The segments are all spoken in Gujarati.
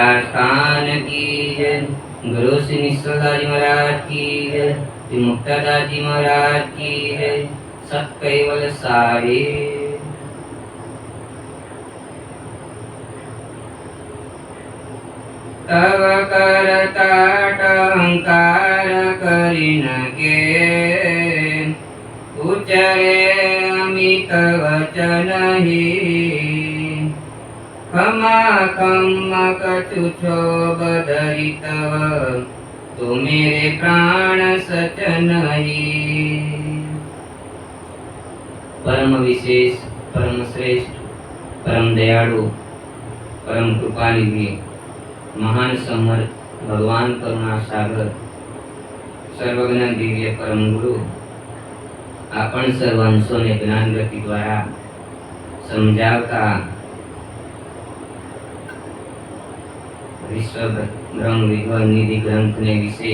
स्थान की गुरु श्री निश्चलदास जी महाराज की जय। श्री मुक्तादास जी महाराज की जय। सत कैवल सारे। तव करताट अहंकार करीन के। उच्चरे अमित वचन ही। પરમ વિશેષ પરમ શ્રેષ્ઠ પરમ દયાળુ પરમ કૃપાનિધિ મહાન સમર્થ ભગવાન કરુણા સાગર સર્વજ્ઞ દિવ્ય પરમ ગુરુ આપણ સર્વ અંશોને જ્ઞાન ગતિ દ્વારા સમજાવતા વિશ્વ બ્રહ્મ વિદ્વાન નિધિ ગ્રંથને વિશે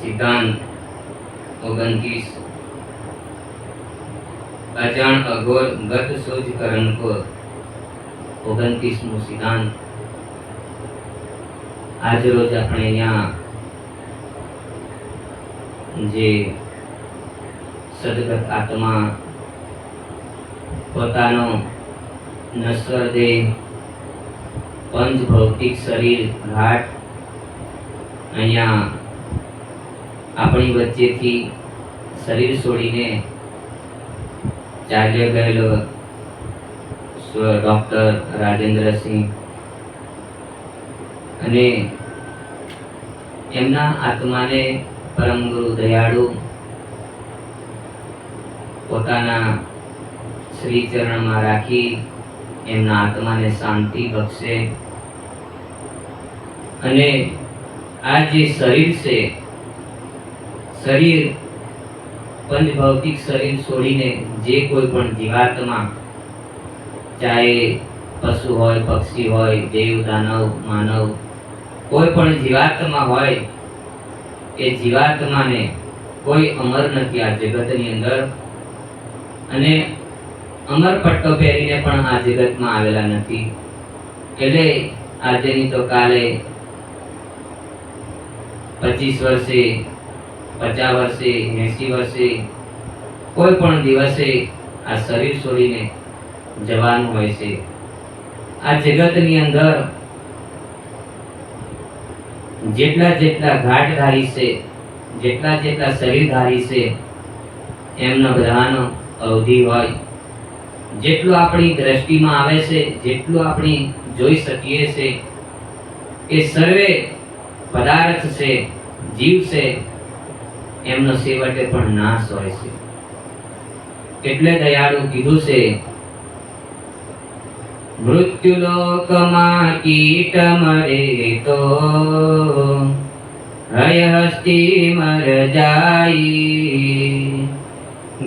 સિદ્ધાંત ઓગણત્રીસ. અજાણ અઘોર ગત સોજ કરણ કો ઓગણત્રીસમું સિદ્ધાંત. આજ રોજ આપણે અહીંયા જે સદગત આત્મા પોતાનો નશ્વર દેહ પંચ ભૌતિક શરીર, ઘાટ, અહીંયા આપણી વચ્ચેથી શરીર છોડીને ચાલ્યો ગયેલો ડૉક્ટર રાજેન્દ્રસિંહ. અને એમના આત્માને પરમ દયાળુ પોતાના શ્રી ચરણમાં રાખી એમના આત્માને શાંતિ બક્ષે. અને આ જે શરીર છે, શરીર પંચભૌતિક શરીર છોડીને જે કોઈ પણ જીવાત્મા, ચાહે પશુ હોય, પક્ષી હોય, દેવ, દાનવ, માનવ, કોઈ પણ જીવાત્મા હોય, એ જીવાત્માને કોઈ અમર નથી આ જગતની અંદર. અને અમર પટ્ટો પહેરીને પણ આ જગતમાં આવેલા નથી. એટલે આજે તો કાલે પચીસ વર્ષે, પચાસ વર્ષે, એસી વર્ષે, કોઈ પણ દિવસે આ શરીર છોડીને જવાનું હોય છે. આ જગતની અંદર જેટલા જેટલા ઘાટધારી છે, જેટલા જેટલા શરીરધારી છે, એમનો બધાનો અવધિ હોય. જેટલું આપણી દ્રષ્ટિમાં આવે છે, જેટલું આપણી જોઈ શકીએ છે, એ સર્વે પદાર્થ છે, જીવ છે, એમનો સેવટે પણ નાશ હોય છે. એટલે દયાળુ કીધું છે, મૃત્યુલોકમાં કીટ મરે તો હયહસ્તી મર જાય.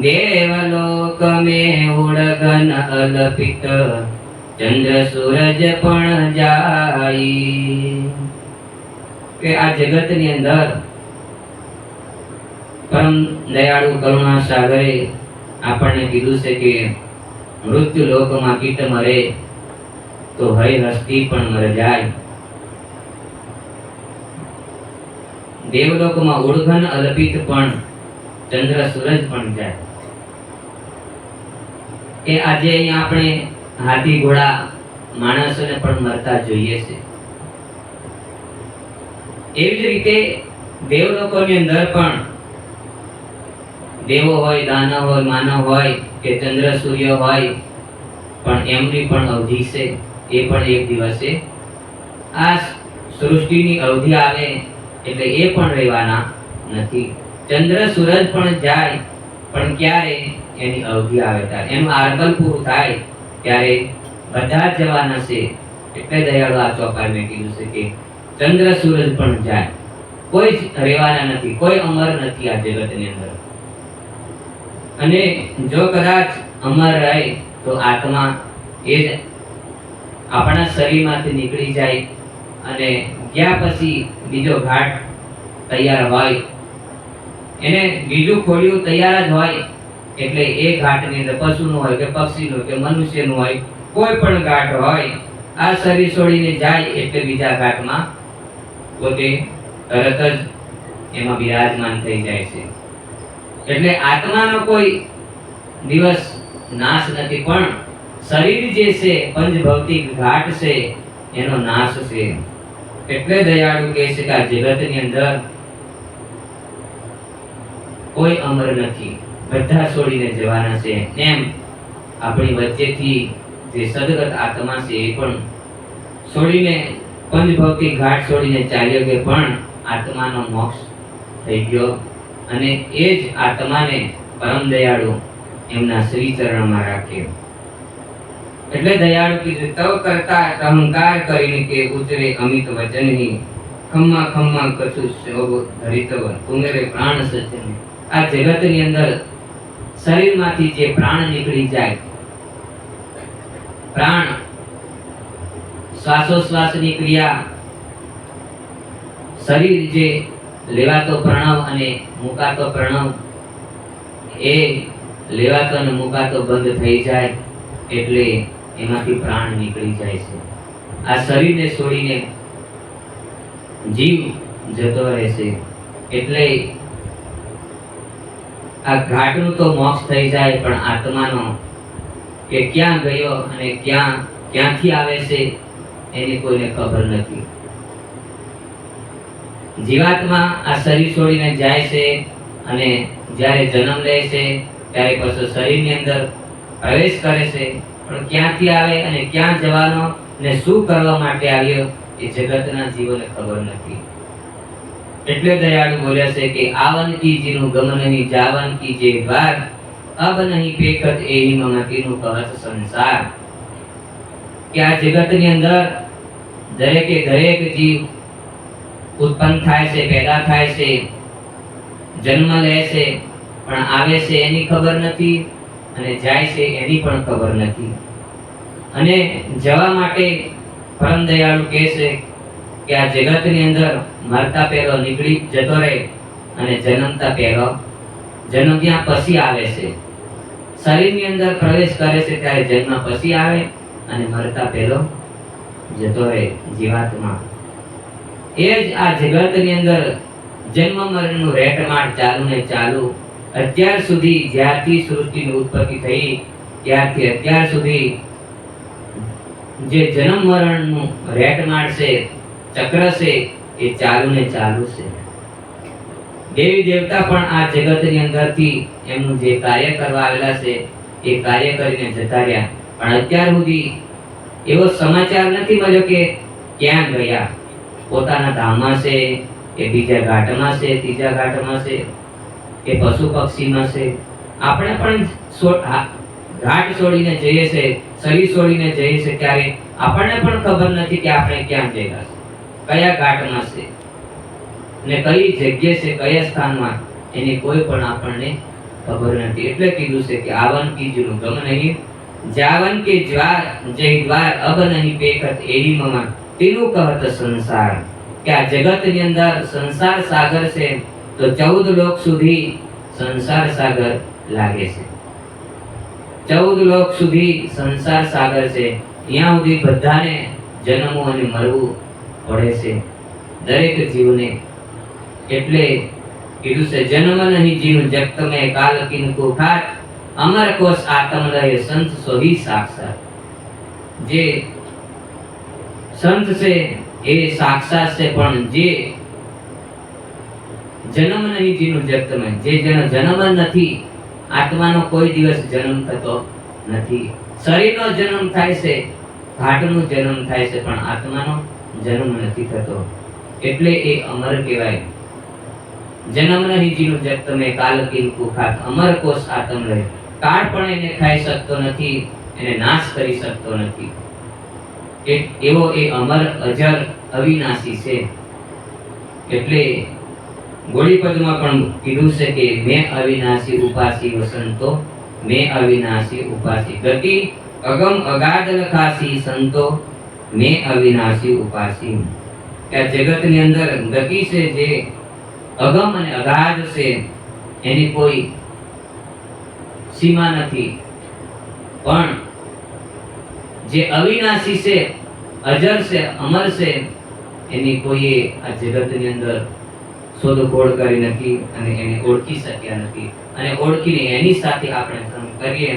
દેવલોક મેં ઉડગન અલપિત. ચંદ્ર સૂરજ પણ જાય. કે આ જગતની અંદર પરમ દયાળુ કરુણા સાગરે આપણને કીધું છે કે મૃત્યુ લોકમાં કીટ મરે તો હય હસ્તી પણ મર જાય. દેવલોકમાં ઉડઘન અલપિત પણ ચંદ્ર સૂરજ પણ જાય. એ આજે અહીંયા આપણે હાથી ઘોડા માણસોને પણ મરતા જોઈએ છે. એવી જ રીતે દેવલોકોની અંદર પણ દેવો હોય દાનવ હોય માનવ હોય કે ચંદ્ર, સૂર્ય હોય, પણ એમની પણ અવધિ છે. એ પણ એક દિવસે આ સૃષ્ટિની અવધિ આવે એટલે એ પણ રહેવાના નથી. ચંદ્ર, સૂરજ પણ જાય, પણ ક્યારે? એની અવધિ આવે ત્યારે. એનું આર્ગલ પૂરું થાય ત્યારે બધા જવાના છે. એટલે દયાળુ આ ચોપાઈ મેં કીધું છે કે ચંદ્ર સૂરજ પણ જાય. કોઈ જ રહેવાના નથી, કોઈ અમર નથી આ જગતની અંદર. અને જો કદાચ અમર રહે તો આત્મા એ જ આપણા શરીરમાંથી નીકળી જાય અને ગયા પછી બીજો ઘાટ તૈયાર હોય. એને બીજું ખોલ્યું તૈયાર જ હોય. એટલે એ ઘાટની અંદર પશુનું હોય કે પક્ષીનું કે મનુષ્યનું હોય, કોઈ પણ ઘાટ હોય, આ શરીર છોડીને જાય એટલે બીજા ઘાટમાં પોતે તરત જ એમાં બિરાજમાન થઈ જાય છે. એટલે આત્માનો કોઈ દિવસ નાશ નથી, પણ શરીર જે છે પંચ ભૌતિક ઘાટ છે, એનો નાશ છે. એટલે દયાળુ કહે છે કે આ જગતની અંદર કોઈ અમર નથી. બધા છોડીને જવાના છે. એમ આપણી વચ્ચેથી જે સદગત આત્મા છે એ પણ છોડીને પંચભક્તિ ઘાટ છોડીને ચાલ્યો કે પણ આત્માનો મોક્ષ થઈ ગયો. અને એ જ આત્માને પરમ દયાળુ એમના શ્રી ચરણમાં રાખ્યો. એટલે દયાળુ કીધું, તવ કરતા અહંકાર કરીને કે ઉતરે અમિત વચનહી. ખમ્મા ખમ્મા કશું શોભ ધરિતવ ઉમેરે પ્રાણ સચન આ જગતની અંદર શરીરમાંથી જે પ્રાણ નીકળી જાય, પ્રાણ શ્વાસોશ્વાસની ક્રિયા, શરીર જે લેવાતો પ્રણવ અને મુકાતો પ્રણવ, એ લેવાતો અને મુકાતો બંધ થઈ જાય એટલે એમાંથી પ્રાણ નીકળી જાય છે. આ શરીરને છોડીને જીવ જતો રહેશે એટલે આ ઘાટનું તો મોક્ષ થઈ જાય, પણ આત્માનો કે ક્યાં ગયો અને ક્યાં, ક્યાંથી આવે છે, એની કોઈને ખબર નથી. જીવાત્મા આ શરીર છોડીને જાય છે અને જ્યારે જન્મ લે છે, ત્યારે પછી શરીરની અંદર પ્રવેશ કરે છે. પણ ક્યાંથી આવે અને ક્યાં જવાનો ને શું કરવા માટે આવ્યો, એ જગતના જીવોને ખબર નથી. એટલે દયાળુ બોલ્યા છે કે આવન કીજીનું ગમન નહીં, જાવન કી જે દ્વાર અબ નહીં પેકત એહી મમતીનું કહત સંસાર. કે આ જગતની અંદર દરેકે દરેક જીવ ઉત્પન્ન થાય છે, પેદા થાય છે, જન્મ લે છે, પણ આવે છે એની ખબર નથી અને જાય છે એની પણ ખબર નથી. અને જવા માટે પરમ દયાળુ કહે છે કે આ જગતની અંદર મરતા પહેલો નીકળી જતો રહે અને જન્મતા પહેલો જન્મ્યા પછી આવે છે. શરીરની અંદર પ્રવેશ કરે છે ત્યારે જન્મ પછી આવે અને મરતા પહેલો જતો રહે જીવાત્મા. એ જ આ જગતની અંદર જન્મ મરણનું રેટમાટ ચાલુ ને ચાલુ અત્યાર સુધી જ્યારથી સૃષ્ટિની ઉત્પત્તિ થઈ ત્યારથી અત્યાર સુધી જે જન્મ મરણનું રેટમાટ છે ચક્ર છે એ ચાલુ ને ચાલુ છે. દેવી દેવતા પણ આ જગતની અંદરથી એમનું જે કાર્ય કરવા આવેલા છે, એ કાર્ય કરીને જતા રહ્યા. પણ અત્યાર સુધી એવો સમાચાર નથી મળ્યો કે ક્યાં ગયા. પોતાના ધામમાં છે, કે બીજા ઘાટમાં છે, ત્રીજા ઘાટમાં છે, કે પશુ પક્ષીમાં છે. આપણે પણ ઘાટ છોડીને જઈએ છે શરીર છોડીને જઈએ છે, ત્યારે આપણને પણ ખબર નથી કે આપણે ક્યાં જઈલા છે. કયા ઘાટમાં છે? ને કઈ જગ્યા છે, કયા સ્થાનમાં? એની કોઈ પણ આપણને ખબર નથી. એટલે કીધું છે કે આવન કીજનું ગમ નહીં, જાવન કે જ્વાર જય દ્વાર અબ નહીં પેખત એડી મમા. તેનું કહત સંસાર. કે આ જગતની અંદર સંસાર સાગર છે, તો ચૌદ લોક સુધી સંસાર સાગર લાગે છે. ચૌદ લોક સુધી સંસાર સાગર છે. ત્યાં સુધી બધાને જન્મવું અને મરવું પડે છે. દરેક જીવને એટલે કીધું છે, જન્મ નહીં જીવ, જગત મેં કાલ કિન કુખાત અમર કોશ આત્મ લય સંત સોહી સાક્ષાત. જે સંત છે, એ સાક્ષાત છે, પણ જે જન્મ નહીં જીનું જગતમાં જે જેનો જન્મ નથી, આત્માનો કોઈ દિવસ જન્મ થતો નથી. શરીરનો જન્મ થાય છે, ઘાટનો જન્મ થાય છે, પણ આત્માનો જન્મ નથી થતો. એટલે એ અમર કહેવાય. જન્મ નહીં, જીનું જગત મેં કાલ કિલ કુખાત. અમર કોષ આતમ રહે. કાળ પણ એને ખાઈ શકતો નથી, એને નાશ કરી શકતો નથી. એ- એવો એ અમર અજર અવિનાશી છે. એટલે ગોળીપદમાં પણ કીધું છે કે, મેં અવિનાશી ઉપાસી વસંતો મેં અવિનાશી ઉપાસી. ગતિ અગમ અગાધ લખાસી સંતો મેં અવિનાશી ઉપાસી. કે જગતની અંદર ગતિ છે જે અગમ અને અગાધ છે, એની કોઈ સીમા નથી. પણ જે અવિનાશી છે, અજર છે, અમર છે, એની કોઈએ આ જગતની અંદર શોધખોળ કરી નથી અને એને ઓળખી શક્યા નથી. અને ઓળખીને એની સાથે આપણે કર્મ કરીએ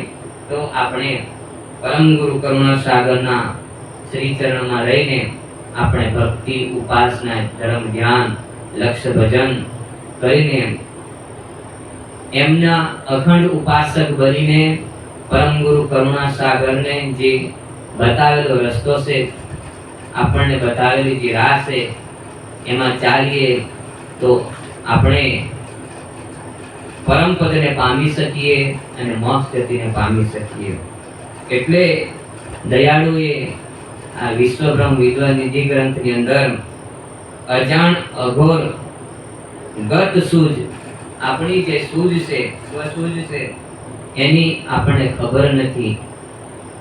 તો આપણે પરમ ગુરુ કરુણા સાગરના શ્રી ચરણમાં રહીને આપણે ભક્તિ, ઉપાસના, ધર્મ ધ્યાન લક્ષ્ય ભજન કરીને એમના અખંડ ઉપાસક બનીને પરમ કરુણા સાગરને જે બતાવેલો રસ્તો છે, આપણને બતાવેલી જે રાહ છે, એમાં ચાલીએ તો આપણે પરમ પદને પામી શકીએ અને મોક્ષ ગતિને પામી શકીએ. એટલે દયાળુએ આ વિશ્વબ્રહ્મ વિદ્વા નિધિ ગ્રંથની અંદર અજાણ, અઘોર, ગત સૂઝ, આપણી જે સૂઝ છે સ્વસૂઝ છે, એની આપણને ખબર નથી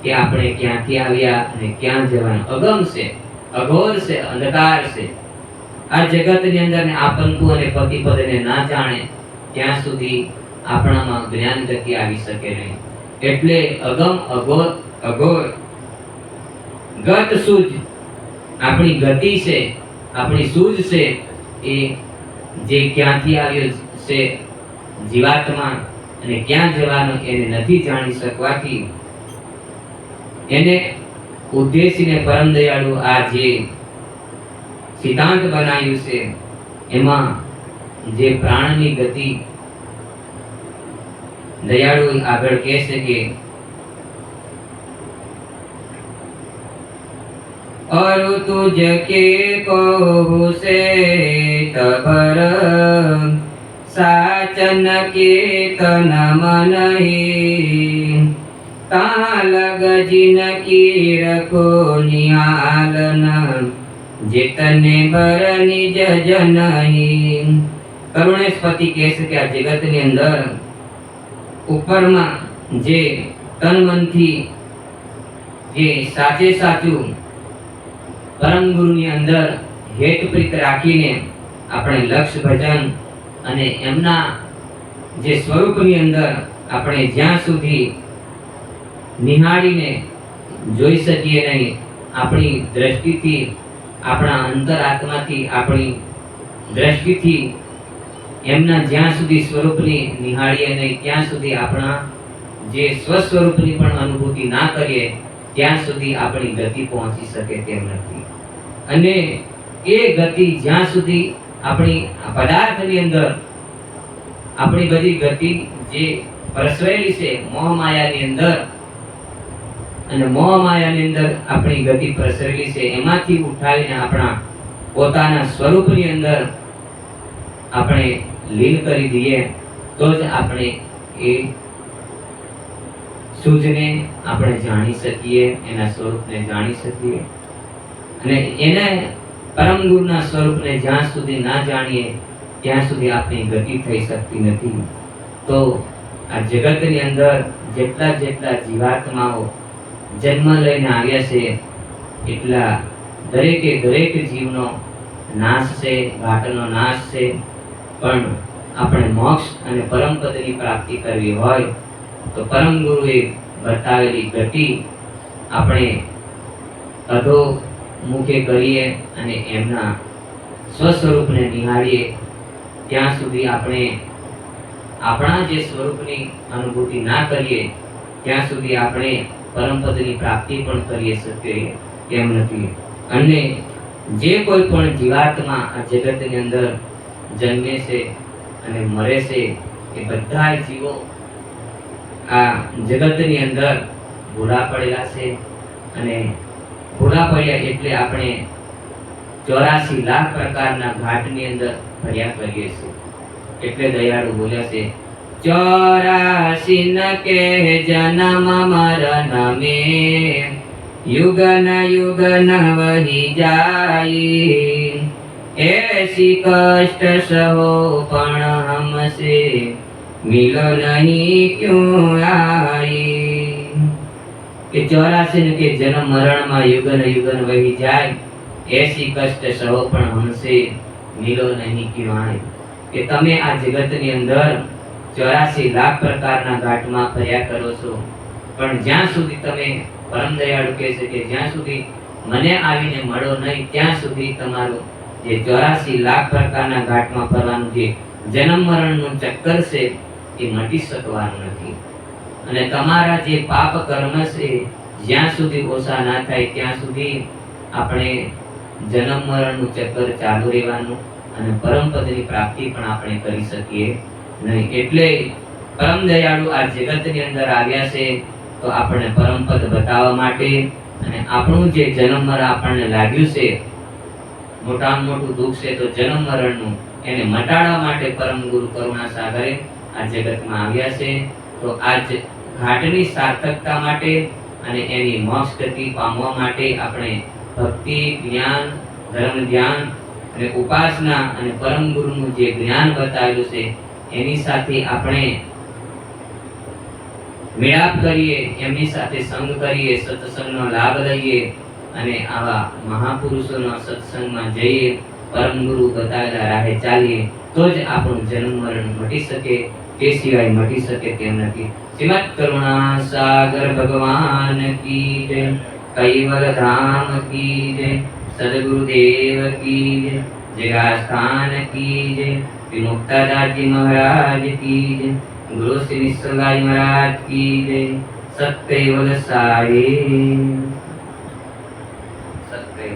કે આપણે ક્યાંથી આવ્યા અને ક્યાં જવાનું. અગમ છે, અઘોર છે, અંધકાર છે. આ જગતની અંદર આપંતુ અને પતિપદને ના જાણે ત્યાં સુધી આપણામાં જ્ઞાન ગતિ આવી શકે નહીં. એટલે અગમ, અઘોર અઘોર ગત સૂઝ આપણી ગતિ છે, આપણી સૂઝ છે, એ જે ક્યાંથી આવ્યો છે, જીવાત્મા અને ક્યાં જવાનું એને નથી જાણી શકવાથી એને ઉદ્દેશીને પરમ દયાળુ આ જે સિદ્ધાંત બનાવ્યું છે, એમાં જે પ્રાણની ગતિ દયાળુ આગળ કહે છે કે और तुझ के को से तबर साचन कीर्तन मन ही ता लग जिन की रखो निहालन जितने बर निज जनही કરુણેશપતિ કહે છે કે આ જગતની અંદર ઉપરમાં જે તન મનથી જે સાચે સાચું પરમ ગુરુની અંદર હેતપ્રીત રાખીને આપણે લક્ષ ભજન અને એમના જે સ્વરૂપની અંદર આપણે જ્યાં સુધી નિહાળીને જોઈ શકીએ નહીં, આપણી દ્રષ્ટિથી, આપણા અંતરાત્માથી, આપણી દ્રષ્ટિથી એમના જ્યાં સુધી સ્વરૂપની નિહાળીએ નહીં, ત્યાં સુધી આપણા જે સ્વસ્વરૂપની પણ અનુભૂતિ ના કરીએ, ત્યાં સુધી આપણી ગતિ પહોંચી શકે તેમ નથી. અને એ ગતિ જ્યાં સુધી આપણી પદાર્થની અંદર આપણી બધી ગતિ જે પ્રસવેલી છે મોહ માયાની અંદર, અને મોહ માયાની અંદર આપણી ગતિ પ્રસરેલી છે, એમાંથી ઉઠાવીને આપણા પોતાના સ્વરૂપની અંદર આપણે લીન કરી દઈએ, તો જ આપણે એ સૂઝને આપણે જાણી શકીએ, એના સ્વરૂપને જાણી શકીએ. અને એને પરમ ગુરુના સ્વરૂપને જ્યાં સુધી ના જાણીએ, ત્યાં સુધી આપણી ગતિ થઈ શકતી નથી. તો આ જગતની અંદર જેટલા જેટલા જીવાત્માઓ જન્મ લઈને આવ્યા છે, એટલા દરેકે દરેક જીવનો નાશ છે ઘાટનો નાશ છે. પણ આપણે મોક્ષ અને પરમ પદની પ્રાપ્તિ કરવી હોય, તો પરમ ગુરુએ બતાવેલી ગતિ આપણે અધો મુખે કરીએ અને એમના સ્વસ્વરૂપને નિહાળીએ, ત્યાં સુધી આપણે આપણા જે સ્વરૂપની અનુભૂતિ ના કરીએ, ત્યાં સુધી આપણે પરમપદની પ્રાપ્તિ પણ કરી શકીએ તેમ નથી. અને જે કોઈ પણ જીવાત્મા આ જગતની અંદર જન્મે છે અને મરે છે, એ બધા જીવો આ જગતની અંદર ભૂલા પડેલા છે અને ભૂલા પડ્યા એટલે આપણે ચોરાસી લાખ પ્રકારના ઘાટની અંદર ફર્યા કરીએ છીએ. એટલે દયાળુ બોલ્યા છે, ચોરાસી ન કે જન્મ મરણ મે યુગન યુગન વહી જાય. એસી કષ્ટ સહો પણ હમસે મિલો નહીં ક્યું આઈ. કે ચોરાસી કે જન્મ મરણમાં યુગન યુગન વહી જાય, એસી કષ્ટ સહો પણ હમસે નીલો નહીં કિવાણે કે તમે આ જગતની અંદર ચોરાસી લાખ પ્રકારના ઘાટમાં ફર્યા કરો છો, પણ જ્યાં સુધી તમે પરમ દયાળુ કહે છે કે જ્યાં સુધી મને આવીને મળો નહીં, ત્યાં સુધી તમારું જે ચોરાસી લાખ પ્રકારના ઘાટમાં ફરવાનું જે જન્મ મરણનું ચક્કર છે, એ મટી શકવાનું નથી. અને તમારા જે પાપ કર્મ છે, જ્યાં સુધી ઓછા ના થાય, ત્યાં સુધી આપણે જન્મ મરણનું ચક્કર ચાલુ રહેવાનું અને પરમ પ્રાપ્તિ પણ આપણે કરી શકીએ નહીં. એટલે પરમ દયાળુ આ જગતની અંદર આવ્યા છે, તો આપણે પરમ પદ બતાવવા માટે અને આપણું જે જન્મ મરણ આપણને લાગ્યું છે, મોટામાં મોટું દુઃખ છે, તો જન્મ મરણનું એને મટાડવા માટે પરમ ગુરુ કરુણા સાગરે આ જગતમાં આવ્યા છે. તો આ જ ઘાટની સાર્થકતા માટે અને એની મોક્ષ ગતિ પામવા માટે આપણે ભક્તિ, જ્ઞાન, ધર્મ ધ્યાન અને ઉપાસના અને પરમ ગુરુનું જે જ્ઞાન બતાવ્યું છે, એની સાથે આપણે મેળાપ કરીએ, એમની સાથે સંગ કરીએ, સત્સંગનો લાભ લઈએ અને આવા મહાપુરુષોના સત્સંગમાં જઈએ, પરમ ગુરુ બતાવેલા રાહે ચાલીએ, તો જ આપણું જન્મ મરણ મટી શકે, તે સિવાય મટી શકે તેમ નથી. શ્રીમદ કરુણા સાગર ભગવાન કી જય, કૈવલ ધામ કી જય, સદગુરુદેવ કી જય, જગાસ્થાન કી જય વિમુક્તાદાસજી મહારાજ કી જય, ગુરુ શ્રી નિસર્ગાજી મહારાજ કી જય સત્યવલ સાઈ